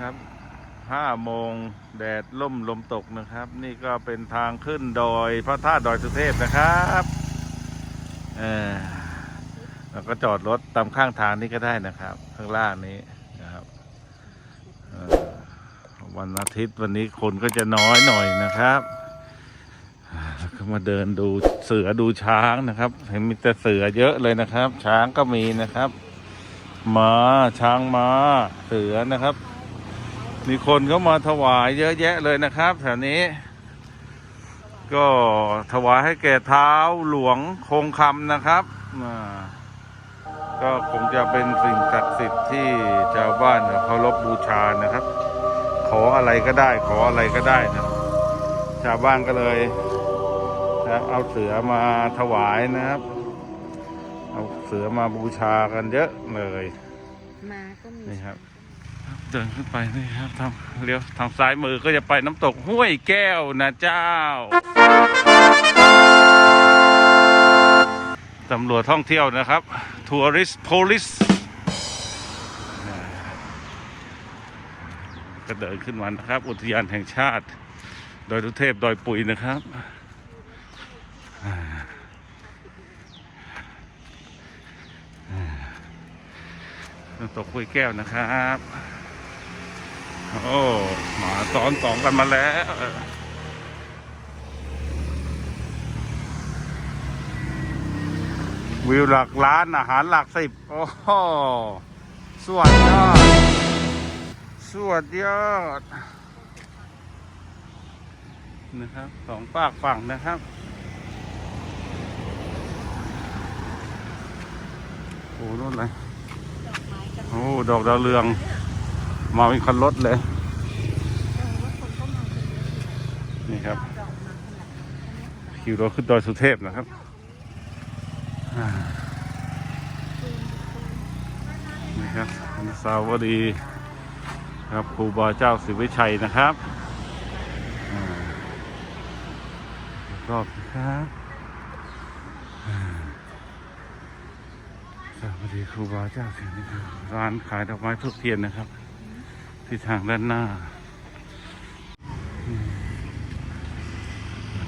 นะครับห้าโมงแดดล่มลมตกนะครับ นี่ก็เป็นทางขึ้นดอยพระธาตุดอยสุเทพนะครับเออแล้วก็จอดรถตามข้างทางนี้ก็ได้นะครับ ข้างล่างนี้นะครับวันอาทิตย์วันนี้คนก็จะน้อยหน่อยนะครับแล้วก็มาเดินดูเสือดูช้างนะครับเห็นมีแต่เสือเยอะเลยนะครับ ช้างก็มีนะครับม้าช้างม้าเสือนะครับ มีคนเขามาถวายเยอะแยะเลยนะครับแถวนี้ ก็ถวายให้แก่เท้าหลวงคงคำนะครับอ่าก็คงจะเป็นสิ่งศักดิ์สิทธิ์ที่ชาวบ้านเคารพบูชานะครับ ขออะไรก็ได้ ขออะไรก็ได้นะชาวบ้านก็เลยนะครับเอาเสือมาถวายนะครับ เอาเสือมาบูชากันเยอะเลย มาก็มีนี่ครับ เดินขึ้นไปนี่ครับทางเลี้ยวทางซ้ายมือก็จะไปน้ำตกห้วยแก้วนะเจ้าตำรวจท่องเที่ยวนะครับทัวริส p พลิสก็เดินขึ้นมานะครับ อุทยานแห่งชาติ ดอยทุเทพดอยปุยนะครับน้ำตกห้วยแก้วนะครับ โอ้หมาซ้อนสองกันมาแล้ววิวหลักล้านอาหารหลักสิบ โอ้โหสวดยอด สวดยอด นะครับสองปากฝั่งนะครับ โอ้นู่นเลยดอกไม้กันโอ้ ดอกดาวเรือง มาเป็นคันรถเลย นี่ครับขนาดนี้คิวรถขึ้นดอยสุเทพนะครับนี่ครับสาวรีครับครูบาเจ้าศิวิชัยนะครับอรอบนะครับสวัสดีครูบาเจ้าศิวิชัยร้านขายดอกไม้ทุกเทียนนะครับ ที่ทางด้านหน้า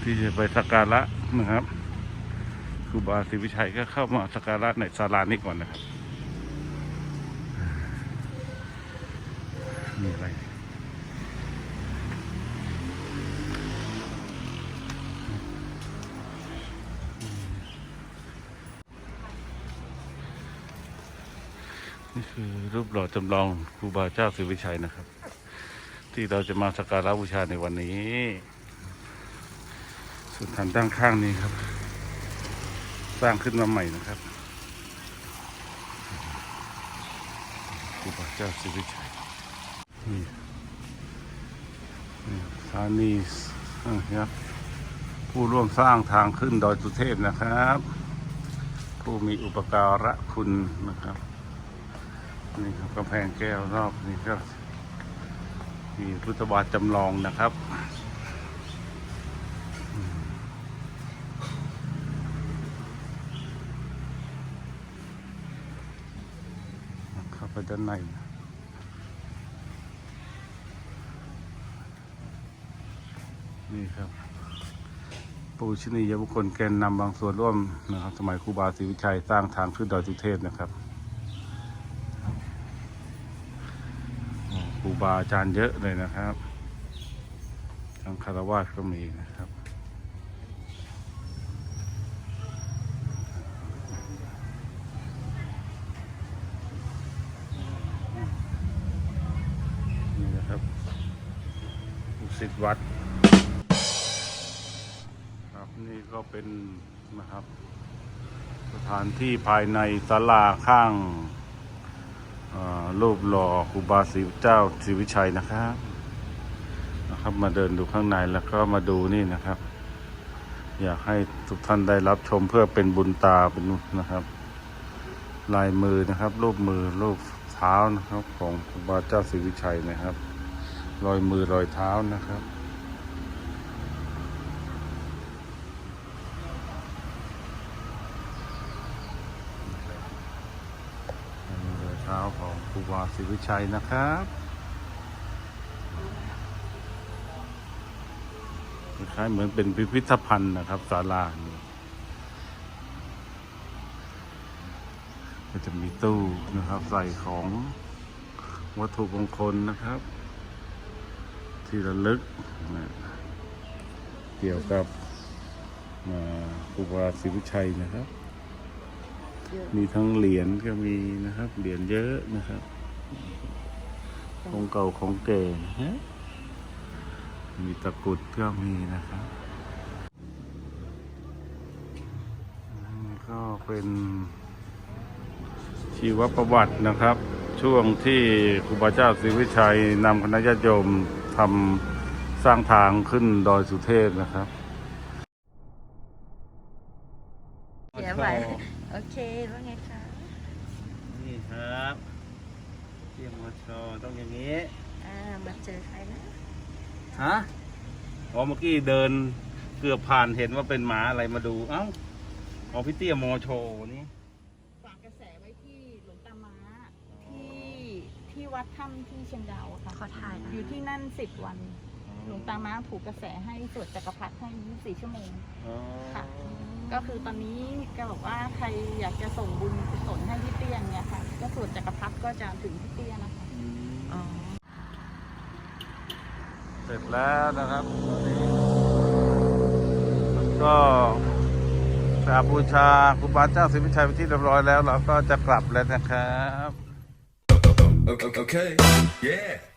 ที่จะไปสักการะนะครับครูบาศรีวิชัยก็เข้ามาสักการะในศาลานี้ก่อนนะครับมีอะไร นี่คือรูปหล่อจำลองครูบาเจ้าศรีวิชัยนะครับ ที่เราจะมาสักการะบูชาในวันนี้ สุดฐานด้านข้างนี้ครับ สร้างขึ้นมาใหม่นะครับครูบาเจ้าสิวิชัยนี่นี่สานีอ่าครับผู้ร่วมสร้างทางขึ้นดอยสุเทพนะครับ ผู้มีอุปการะคุณนะครับ นี่ครับกำแพงแก้วรอบนี่ก็มีพุทธบาทจำลองนะครับเข้าไปด้านในนี่ครับปูชนียบุคคลแกนนำบางส่วนร่วมนะครับ สมัยครูบาศรีวิชัยสร้างทางขึ้นดอยสุเทพนะครับโอ้ค รูบาอาจารย์เยอะเลยนะครับทั้งคารวาสก็มีนะครับนี่นะครับลูกศิษย์วัด ครับนี่ก็เป็นนะครับ สถานที่ภายในศาลาข้าง รูปหล่อครูบาศรีเจ้าศรีวิชัยนะครับนะครับมาเดินดูข้างในแล้วก็มาดูนี่นะครับ อยากให้ทุกท่านได้รับชมเพื่อเป็นบุญตาเป็นนะครับ ลายมือนะครับ รูปมือรูปเท้านะครับ ของครูบาเจ้าศรีวิชัยนะครับ รอยมือรอยเท้านะครับ วาศิวิชัยนะครับคล้ายเหมือนเป็นพิพิธภัณฑ์นะครับศาลาก็จะมีตู้นะครับใส่ของวัตถุมงคลนะครับ ที่ระลึกนะเกี่ยวกับอุบาสิวิชัยนะครับ มีทั้งเหรียญก็มีนะครับ เหรียญเยอะนะครับ ของเก่าของแก่นะฮะมีตะกรุดก็มีนะครับนี่ก็เป็นชีวประวัตินะครับ ช่วงที่ครูบาเจ้าศรีวิชัยนำคณะญาติโยมทำสร้างทางขึ้นดอยสุเทพนะครับเสียไปโอเคว่าไงคะนี่ครับ เรียกมาโชว์ต้องอย่างนี้ อ่ามาเจอใครนะฮะอ๋อเมื่อกี้เดินเกือบผ่านเห็นว่าเป็นหมาอะไรมาดู เอ้าอ๋อพี่เตี้ยมอโชว์นี่ฝากกระแสไว้ที่หลวงตาม้าที่ที่วัดถ้ำที่เชียงดาวอะค่ะขอถ่ายนะอยู่ที่นั่นสิบวัน หลวงตาม้าผูกกระแสให้สวดจักรพรรดิให้ 24 ชั่วโมง อ๋อค่ะ ก็คือตอนนี้แกบอกว่าใครอยากจะส่งบุญกุศลให้พี่เตี้ยเนี่ยค่ะ ก็สวดจักรพรรดิก็จะถึงพี่เตี้ยนะคะ อืมอ๋อ เสร็จแล้วนะครับตอนนี้มันก็กราบบูชาครูบาเจ้าศรีวิชัยไปนที่เรียบร้อยแล้ว เราก็จะกลับแล้วนะครับ Okay. okay. Yeah.